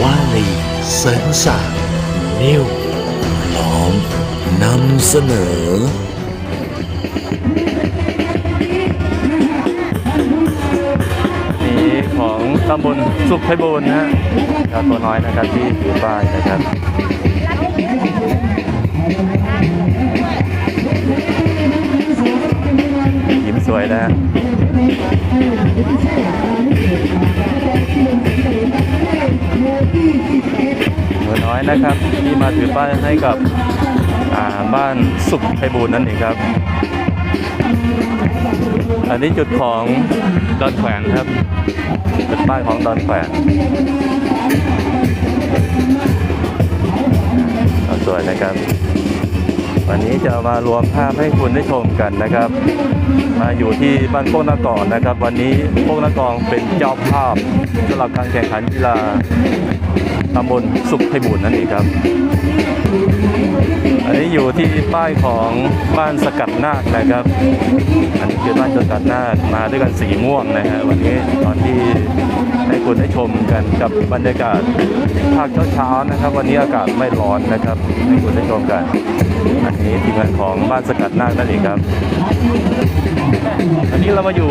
วาลีเสริงสร้างนิวพร้อมนำเสนอ นี้ของตำบลสุขไพบูลย์นะฮะเจ้าตัวน้อยนะครับที่ถือป้ายนะครับ ยิ้มสวยนะฮะ หนูน้อยนะครับ ที่มาถือป้ายให้กับบ้านสุขไพบูลย์นั่นเองครับ อันนี้จุดของดอนแขวนครับจุดป้ายของดอนแขวนสวยนะครับ วันนี้จะมารวมภาพให้คุณได้ชมกันนะครับ มาอยู่ที่บ้านโคกนากรนะครับ วันนี้โคกนากรเป็นเจ้าภาพสำหรับการแข่งขันกีฬา ตำบลสุขไพบุญนั่นเองครับ อันนี้อยู่ที่ป้ายของบ้านสกัดนาคนะครับ อันนี้คือบ้านสกัดนาคมาด้วยกันสีม่วงนะฮะวันนี้ตอนที่ให้คุณได้ชมกันกับบรรยากาศภาคเช้าๆนะครับ วันนี้อากาศไม่ร้อนนะครับให้คุณได้ชมกัน อันนี้ทีมงานของบ้านสกัดนาคนั่นเองครับ อันนี้เรามาอยู่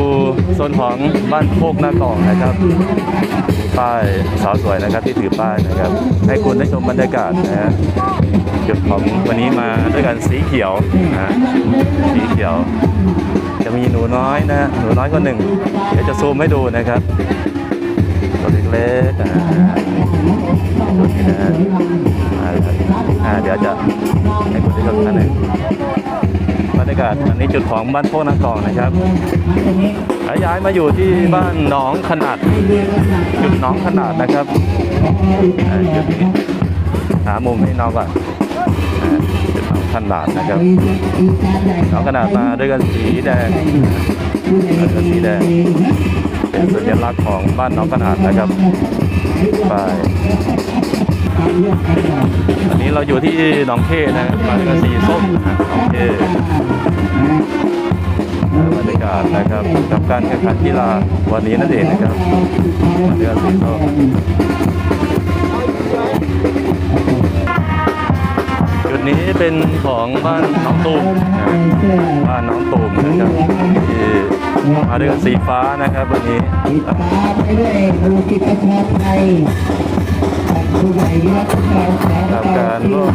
โซนของบ้านโคกหน้ากองนะครับป้ายสาวสวยนะครับที่ถือป้ายนะครับ ให้คุณได้ชมบรรยากาศนะฮะจุดของวันนี้มาด้วยกันสีเขียวนะฮะสีเขียว จะมีหนูน้อยนะหนูน้อยคนหนึ่งเดี๋ยวจะซูมให้ดูนะครับตัวเล็กๆอ่าตัวนี้นะฮะ บรรยากาศอันนี้จุดของบ้านโพนางกองนะครับย้ายมาอยู่ที่บ้านหนองขนาด จุดหน้องขนาดนะครับจุดนี้หามุมให้น้องก่อนจุดหน้องขนาดนะครับหน้องขนาดมาด้วยกันสีแดงด้วยกันสีแดงเป็นสัญลักษณ์ของบ้านหน้องขนาดนะครับไปอันนี้เราอยู่ที่หนองเทนะครับมาด้วยกันสีส้มนะหนองเท รรยากาศนะครับกับการแข่งขันกีฬาวันนี้นั่นเองนะครับมาด้วยกันสีส้มจุดนี้เป็นของบ้านน้องตูมบ้านน้องตูมนะครับที่มาด้วยกันสีฟ้านะครับวันนี้ตามไปด้วยดูกิจกรรมไทยผู้ใหญ่รัการร่วม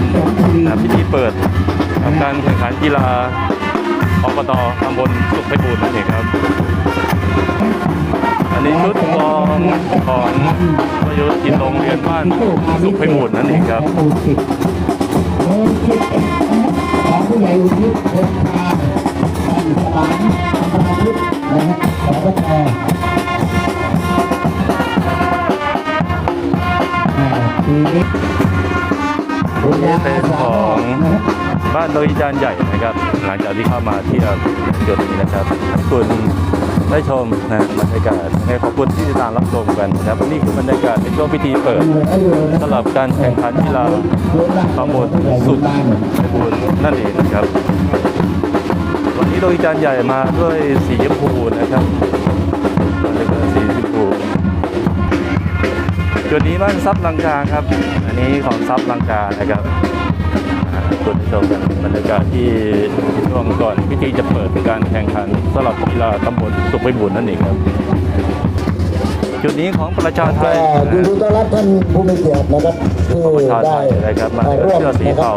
พิธีเปิดกับการแข่งขันกีฬา อบตตำบลสุขไพบูลย์นั่นเองครับ อันนี้ชุดกองของประยุทธ์กินโรงเรียนบ้านสุขไพบูลย์นั่นเองครับของผู้ใหญ่อุทิศเดินทางท่านสมานธรรมยุทธนะครับสปชทีนี้นี่เป็นของ บ้านโดยจานใหญ่นะครับ หลังจากที่เข้ามาเที่ยวจุดนี้นะครับคุณได้ชมนะบรรยากาศให้ขอบคุณที่ติดตามรับชมกันนะครับนี่คือบรรยากาศในช่วงพิธีเปิดสำหรับการแข่งขันกีฬาตำบลสุขไพบูลย์นั่นเองนะครับ วันนี้โดยจานใหญ่มาด้วยสีชมพูนะครับบรรยากาศสีชมพูจุดนี้บ้านซับลังกาครับ อันนี้ของซับลังกานะครับ คุณผู้ชมกันบรรยากาศที่ช่วงก่อนพิธีจะเปิดการแข่งขันสำหรับกีฬาตำบลสุขไพบุญนั่นเองครับ จุดนี้ของประชาไทก็ยยินดีต้อนรับท่านผู้มีเกียรตินะครับที่ประชาไทได้ยนะครับมาร่วมเสื้อสีนะครัเทาบ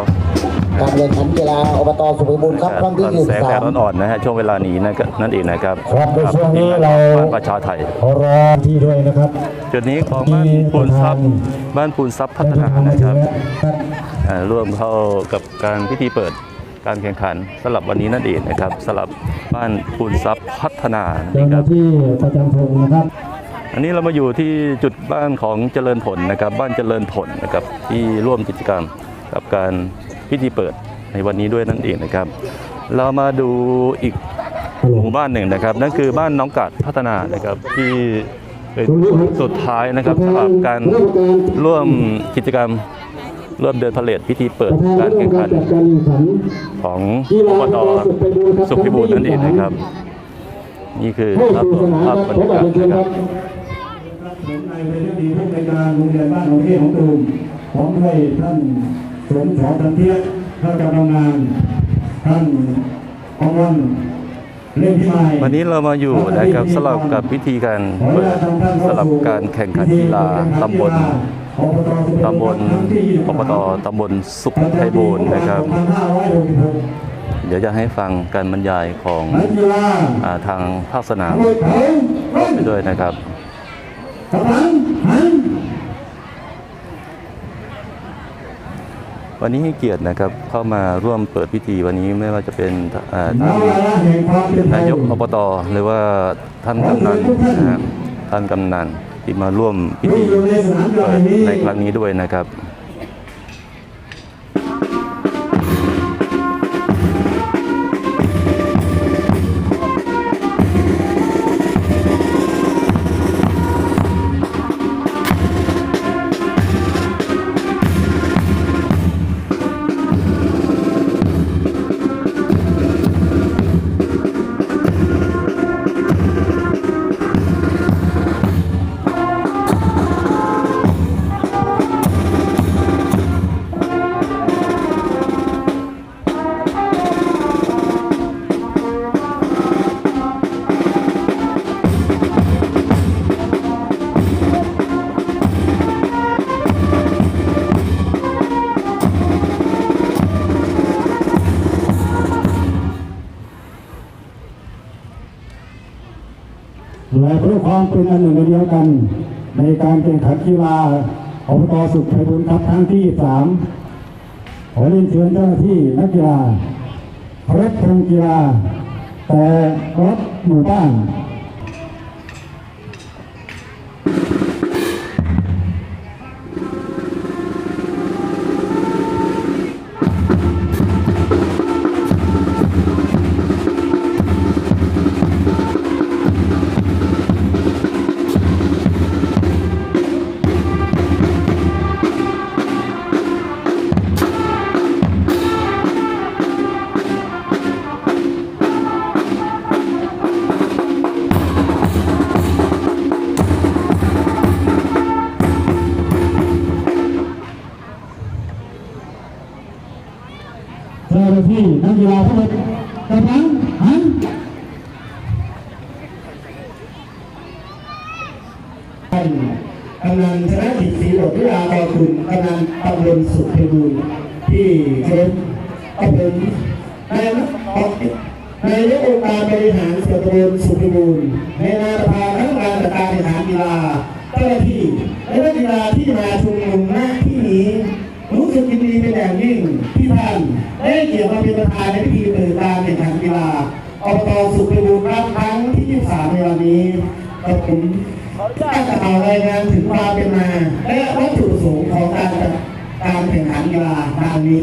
การแข่งขันกีฬาอบตสุพรรณบุรีครับครั้งที่ตอนยี่แสสิงบแดสาดมอ่อนๆนะฮะช่วงเวลานี้นะครับนั่นเองนะครับครับในช่วงนี้เราบ้านประชาไทยขอรอที่ด้วยนะครับจุดนี้ของบ้านปูนซับบ้านปูนซับพัฒนานะครับอ่าร่วมเข้ากับการพิธีเปิดการแข่งขันสำหรับวันนี้นั่นเองนะครับสำหรับบ้านคูณทรัพย์พัฒนาเจ้านะหครัน้าบที่ประจำธงนะครับ อันนี้เรามาอยู่ที่จุดบ้านของเจริญผลนะครับ บ้านเจริญผลนะครับที่ร่วมกิจกรรมกับการ พิธีเปิดในวันนี้ด้วยนั่นเองนะครับ เรามาดูอีกหมู่บ้านหนึ่งนะครับ นั่นคือบ้านน้องกัดพัฒนานะครับที่เป็นสุดท้ายนะครับสำหรับการร่วมกิจกรรมร่วมเดินพาเลทพิธีเปิดการแข่งขันของอบตสุขพิบูลนั่นเองนะครับ นี่คือภาพรวมภาพบรรยากาศนะครับการโรงเรียนบ้านหนองเทของตูมพร้อมด้วยท่าน สมสอทันเทียท่านกำลังงานท่านอมรเล่นวันนี้เรามาอยู่นะครับสลับกับพิธีการเปิดสลับการแข่งขันกีฬาตำบลตำบลอบตตำบลสุขไทยบูรณ์นะครับ เดี๋ยวจะให้ฟังการบรรยายของอาทางภาคสนามมวยเข่าร่มไปด้วยนะครับ กำลังหัน วันนี้ให้เกียรตินะครับเข้ามาร่วมเปิดพิธีวันนี้ไม่ว่าจะเป็นนาท่านนายกอบตหรือว่าท่านกำนันนะครับท่านกำนันที่มาร่วมพิธีในครั้งนี้ด้วยนะครับ และเพื่อความเป็นอันหนึ่งอันเดียวกัน ในการแข่งขันกีฬาอบตสุขไพบุญครับครั้งที่สามขอเรียนเชิญเจ้าหน้าที่นักกีฬาเคารพธงกีฬาแต่รถหมู่บ้าน ที่นักกีฬาทั้งหมดกำลังหันกำนันชนะกิจศรีหลดวิลาต่อคุณกำนันตำบลสุขเพบูรณ์ที่เคารพกับผมนายนักออกนายกองค์การบริหารส่วนตำบลสุขเพบูรณ์ในนามประธานคณะกรรมการจัดการแข่งขันกีฬาเจ้าหน้าที่และนักกีฬาที่มาชุมนุมณที่นี้ สึกยินดีเป็นอย่างยิ่งที่ท่านได้เกียรติมาเป็นประธานในพิธีเปิดการแข่งขันกีฬาอบตสุขบูรณ์รับครั้งที่ 23 ในวันนี้กับผมได้จะเอารายงานถึงความเป็นมา และวัตถุประสงค์ของการจัดการแข่งขันกีฬาดังนี้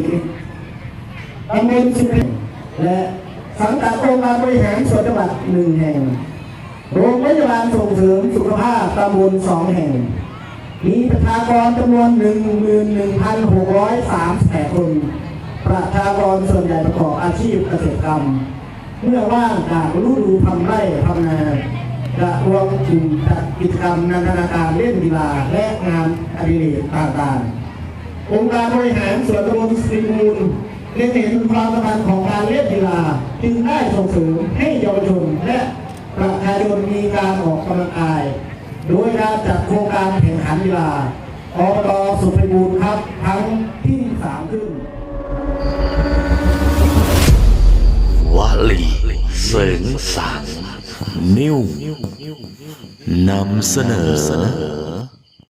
ตำบลสุขและสังกัดองค์การบริหารส่วนจังหวัดหนึ่งแห่ง โรงพยาบาลส่งเสริมสุขภาพตำบลสองแห่ง มีประชากรจำนวน 11,638 คน ประชากรส่วนใหญ่ประกอบอาชีพเกษตรกรรม เมื่อว่างจากฤดูทำไร่ทำนาจะรวมกลุ่มจัดกิจกรรมนันทนาการเล่นกีฬาและงานอดิเรกต่างๆ องค์การบริหารส่วนตำบลสตรีมูลเล็งเห็นความสำคัญของการเล่นกีฬาจึงได้ส่งเสริมให้เยาวชนและประชาชนมีการออกกำลังกาย โดยการจัดโครงการแข่งขันกีฬาอบตสุพรรณบูรณ์ครับครั้งที่สามขึ้นวลีเสริงสางนิ้วนำเสนอ